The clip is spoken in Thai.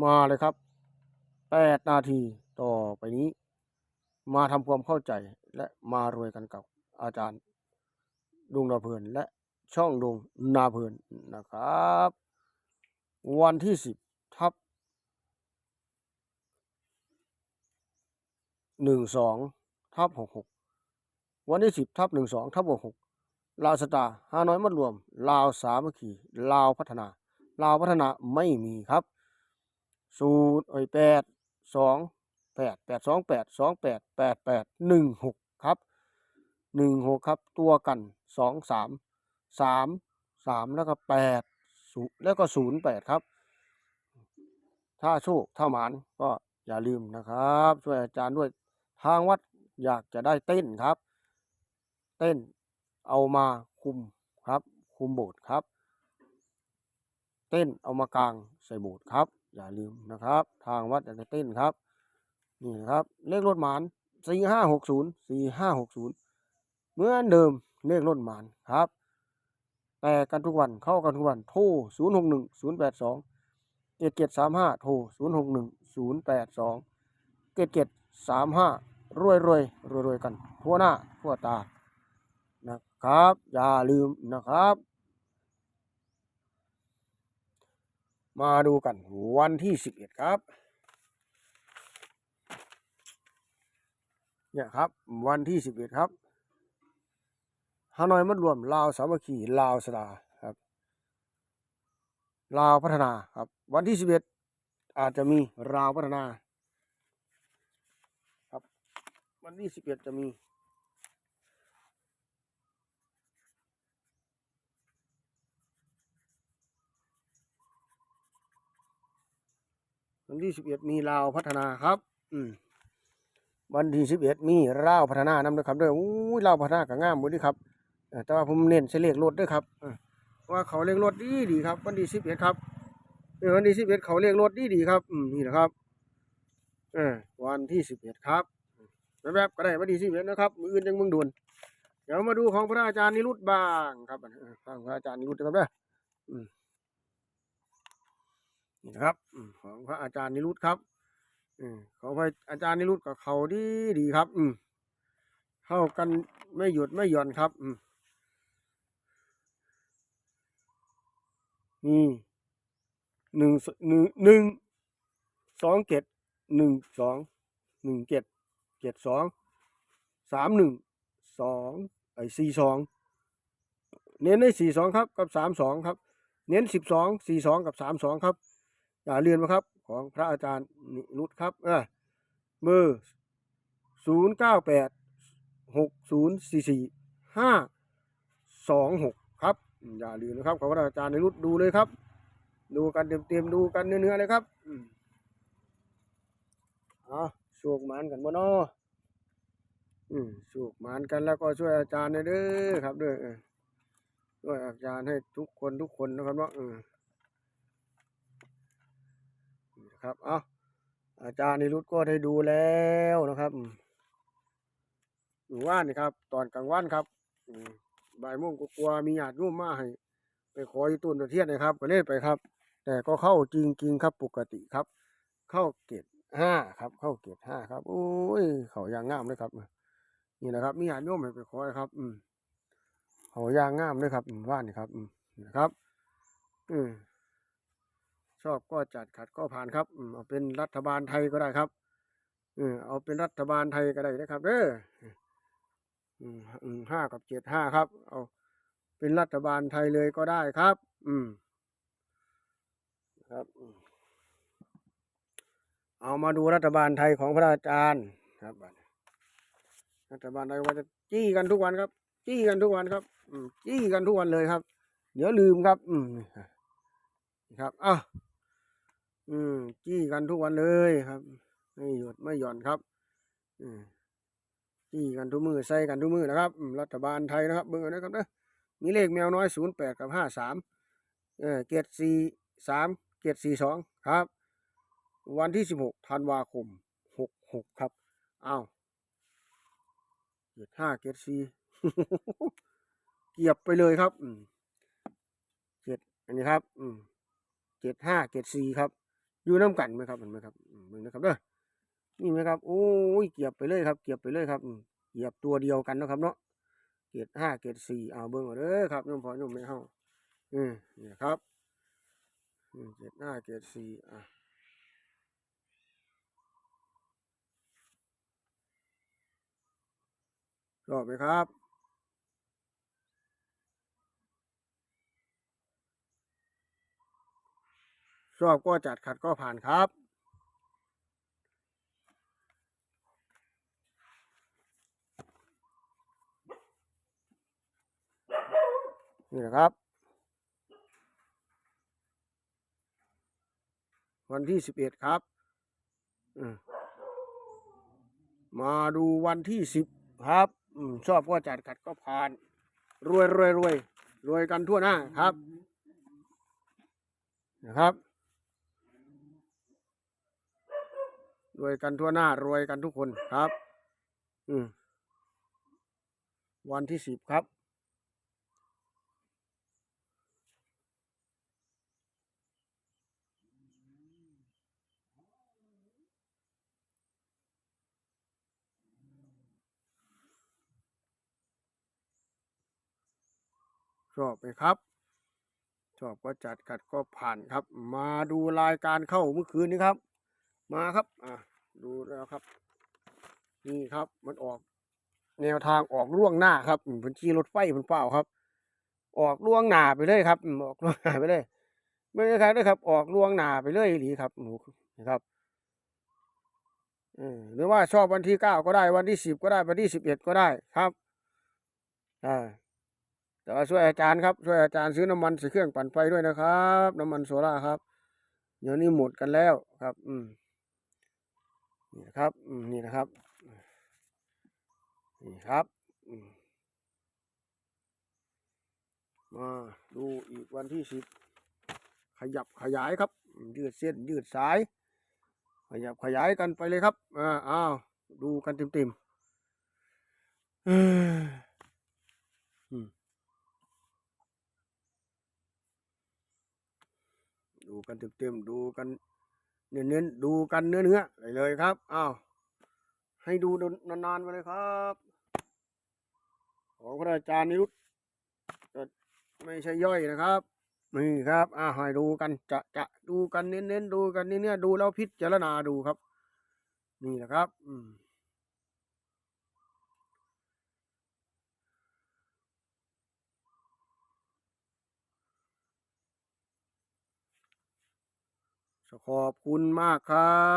มาเลยครับแปดนาทีต่อไปนี้ มาทำความเข้าใจและมารวยกันกับอาจารย์ดวงนาเพลินและช่องดวงนาเพลินนะครับ วันที่สิบทับหนึ่งสองทับหกหกวันที่สิบทับหนึ่งสองทับหกหกลาวสตาฮานอยมัดรวม ลาวสามัคคีลาวพัฒนา ลาวพัฒนาไม่มีครับ ศูนย์เอ้ยแปดสองแปดแปดสองแปดสองแปดแปดแปดหนึ่งหกครับหนึ่งหกครับตัวกันสองสามสามสามแล้วก็แปดศูนย์แล้วก็ศูนย์แปดครับ ถ้าโชคถ้าหมานก็อย่าลืมนะครับ ช่วยอาจารย์ด้วยทางวัดอยากจะได้เต้นครับ เต้นเอามาคุมครับ คุมโบสถ์ครับ เต้นเอามากางใส่โบสถ์ครับ อย่าลืมนะครับ ทางวัดอยากจะเต้นครับ นี่นะครับ เลขรถหมานสี่ห้าหกศูนย์สี่ห้าหกศูนย์เหมือนเดิมเลขรถหมานครับ แต่กันทุกวันเข้ากันทุกวันโทรศูนย์หกหนึ่งศูนย์แปดสองเจ็ดเจ็ดสามห้าโทรศูนย์หกหนึ่งศูนย์แปดสองเจ็ดเจ็ดสามห้ารวยรวยรวยรวยกันทั่วหน้าทั่วตานะครับ อย่าลืมนะครับ มาดูกันวันที่สิบเอ็ดครับ เนี่ยครับ วันที่สิบเอ็ดครับฮานอยมัดรวมลาวสามัคคีลาวสตาครับลาวพัฒนาครับ วันที่สิบเอ็ดอาจจะมีลาวพัฒนา ครับ วันที่สิบเอ็ดจะมี วันที่สิบเอ็ดมีลาวพัฒนาครับ อืมวันที่สิบเอ็ดมีลาวพัฒนานำด้วยครับด้ออู้ยลาวพัฒนาก็งามหมดเด้อครับแต่ว่าผมเน้นใช้เลขรถด้วยครับว่าเขาเลขรถดีดีครับ วันที่สิบเอ็ดครับเออวันที่สิบเอ็ดเขาเลขรถดีดีครับ อืมนี่นะครับเออวันที่สิบเอ็ดครับแบบแบๆก็ได้วันที่สิบเอ็ดนะครับมืออื่นยังมึงด่วนเดี๋ยวมาดูของพระอาจารย์นิรุตบ้างครับเออฟังพระอาจารย์นิรุตนะครับเด้ออืม นี่นะครับ ของพระอาจารย์นิรุตครับอืมเขาไปอาจารย์นิรุตกับเขาดีดีครับ อืมเข้ากันไม่หยุดไม่หย่อนครับ อืมนี่หนึ่งหนึ่งหนึ่งสองเจ็ดหนึ่งสองหนึ่งเจ็ดเจ็ดสองสามหนึ่งสองไอ้สี่สองเน้นได้สี่สองครับกับสามสองครับ เน้นสิบสองสี่สองกับสามสองครับ อย่าเลือนมาครับของพระอาจารย์นิรุตครับเออเบอร์ศูนย์เก้าแปดหกศูนย์สี่สี่ห้าสองหกครับ อย่าลืมนะครับของพระอาจารย์นิรุตดูเลยครับ ดูกันเต็มๆดูกันเนื้อๆเลยครับอืมเอ๋อสูกมานกันบ่นอืมสูกหมานกันแล้วก็ช่วยอาจารย์หน่อยเด้อครับด้อเออช่วยอาจารย์ให้ทุกคนทุกคนนะครับเนาะ ครับ เอาอาจารย์นิรุตก็ได้ดูแล้วนะครับอืมหนูว่านนี่ครับ ตอนกลางวันครับบ่ายโมงก็กลัวมีญาติโยมมาให้ไปขออยู่ต้นตะเทียนนะครับ ก็เล่นไปครับ แต่ก็เข้าจริงๆครับปกติครับ เข้าเกตห้าครับ เข้าเกตห้าครับโอ้ยเขายางงามเลยครับ นี่นะครับ มีญาติโยมให้ไปขอครับ อืมเขายางงามเลยครับว่านนี่ครับ อืมนะครับ อืม ชอบก็จัดขัดก็ผ่านครับเอาเป็นรัฐบาลไทยก็ได้ครับเออเอาเป็นรัฐบาลไทยก็ได้นะครับเด้ออห้ากับเจ็ดห้าครับ เอาเป็นรัฐบาลไทยเลยก็ได้ครับ อืมครับ เอามาดูรัฐบาลไทยของพระอาจารย์ครับรัฐบาลไทยว่าจะจี้กันทุกวันครับ จี้กันทุกวันครับอืมจี้กันทุกวันเลยครับ เดี๋ยวลืมครับ อืมครับอ้าว อืมจี้กันทุกวันเลยครับ ไม่หยุดไม่หย่อนครับ อืมจี้กันทุกมือใส่กันทุกมือนะครับรัฐบาลไทยนะครับ เบอร์นะครับนะมีเลขแมวน้อยศูนย์แปดกับห้าสามเออเกียรสี่สามเกียรสี่สองครับ วันที่สิบหกธันวาคมหกหกครับอ้าวเกียรห้าเกียรสี่เกียบไปเลยครับ อืมเจ็ดอันนี้ครับ อืมเจ็ดห้าเจ็ดสี่ครับ อยู่น้ำกันไหมครับเห็นไหมครับเบิ่งนะครับเด้อนี่ไหมครับ โอ้ยเกียบไปเลยครับ เกียบไปเลยครับเกียบตัวเดียวกันนะครับ เนาะเกรดห้าเกรดสี่เอาเบิ่งเอาเด้อครับโยมพ่อโยมแม่เฮาอืมนี่ครับเกรดห้าเกรดสี่อะชอบไหมครับ ชอบก็จัดขัดก็ผ่านครับ นี่นะครับ วันที่สิบเอ็ดครับ มาดูวันที่สิบครับชอบก็จัดขัดก็ผ่าน รวยรวยรวยรวยกันทั่วหน้าครับนะครับ รวยกันทั่วหน้ารวยกันทุกคนครับ อืมวันที่สิบครับ ชอบไหมครับ ชอบก็จัดขัดก็ผ่านครับ มาดูรายการเข้าเมื่อคืนนี้ครับ มาครับ อ่า ดูแล้วครับ นี่ครับมันออก แนวทางออกล่วงหน้าครับอืมเพิ่นขี่รถไฟเพิ่นเปล่าครับ ออกล่วงหน้าไปเลยครับออกล่วงหน้าไปเลยไม่ใช่ครับด้วยครับ ออกล่วงหน้าไปเลยอีหลีครับหนูนะครับหรือว่าชอบวันที่เก้าก็ได้วันที่สิบก็ได้วันที่สิบเอ็ดก็ได้ครับอ่าแต่ว่าช่วยอาจารย์ครับช่วยอาจารย์ซื้อน้ำมันใส่เครื่องปั่นไฟด้วยนะครับ น้ำมันโซล่าครับ เดี๋ยวนี้หมดกันแล้วครับ อืม นี่นะครับนี่นะครับนี่ครับมาดูอีกวันที่สิบขยับขยายครับ ยืดเส้นยืดสาย ขยับขยายกันไปเลยครับอ่าอ้าวดูกันเต็มๆเอ้ยอืมดูกันเต็มๆดูกัน เน้นๆดูกันเนื้อๆเลยเลยครับอ้าวให้ดูนานๆไปเลยครับ ของพระอาจารย์นิรุตไม่ใช่ย่อยนะครับนี่ครับอ่าให้ดูกันจะจะดูกันเน้นๆดูกันเนื้อๆดูแล้วพิจารณาดูครับ นี่นะครับ อืม ขอบคุณมากครับ